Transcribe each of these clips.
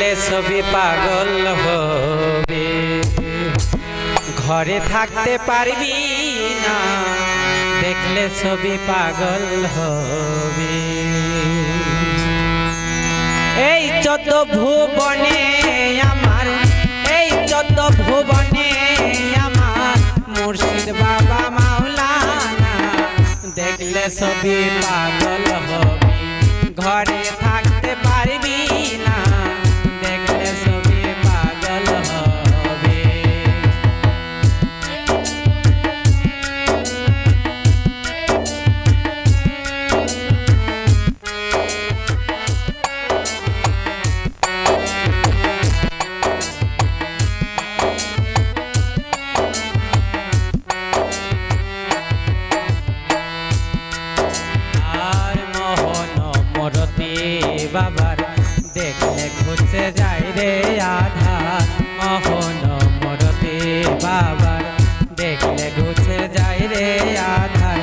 সবই পাগল হবে। ঘরে থাকতে পারবি না, দেখলে ছবি পাগল হবে। এই চোদ্দ ভুবনে আমার, এই চোদ্দ ভুবনে আমার, মুর্শিদ বাবা মাওলানা, দেখলে ছবি পাগল হবি। রে আধা মোহন মরতি বাবার। দেখলে ঘুচে যায় রে আধার।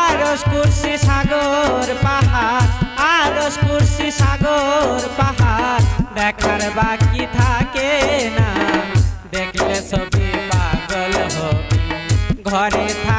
আরস কুর্সি সাগর পাহাড় আরস কুর্সি সাগর পাহাড়। দেখার বাকি থাকে না। দেখলে ছবি পাগল ঘরে থাকতে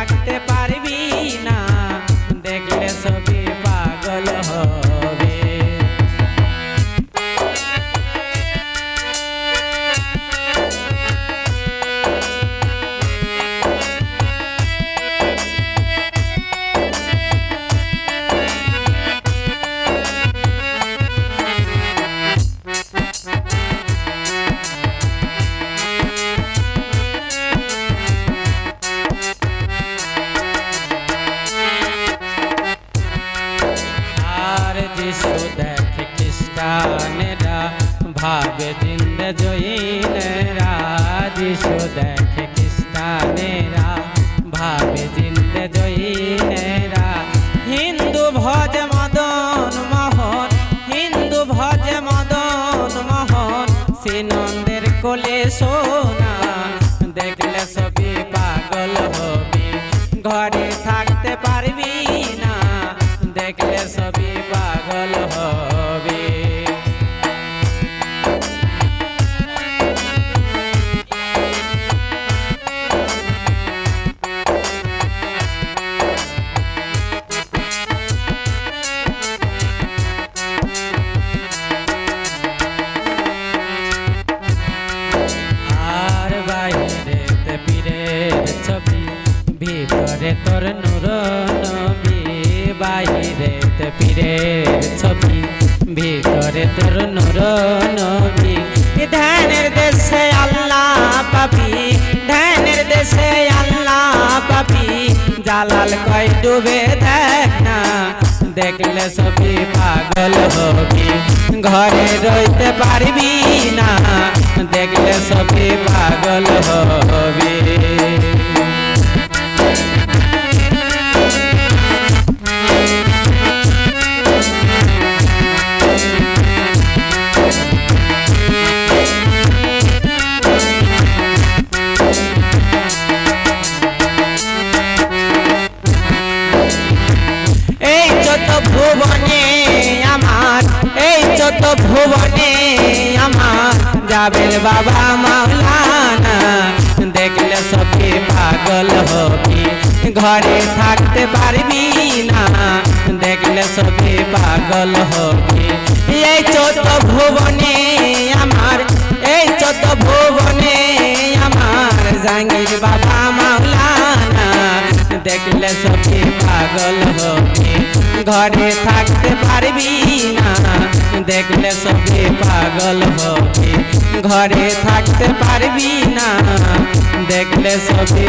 ভাবে জিন্দে হিন্দু ভজ মদন মোহন হিন্দু দেখলে সবই পাগল হবি ঘরে থাকতে পারবি না দেখলে সবই পাগল হবে ভিতরে তোর নূর নবী বাইরেতে পীরের ছবি। ভিতরে তোর নূর নবী ধ্যানের দেশে আল্লাহ পাবি ধ্যানের দেশে আল্লাহ পাবি জালাল কয়, ডুবে দেখ না, দেখলে সবই পাগল হবি। ঘরে রইতে পারবি না, দেখলে সবই পাগল হবি। যত ভুবনে আমার যাবের বাবা মাওলানা। দেখলে পাগল হবি, ঘরে থাকতে পারবি না। দেখলে পাগল হবি। এই চোদ্দ ভুবনে আমার, এই চোদ্দ ভুবনে আমার জাঙ্গির বাবা মাওলানা। দেখলে সবই পাগল হবি, ঘরে থাকতে পারবি দেখলে সবে পাগল হবে। ঘরে থাকতে পারবি না দেখলে সবে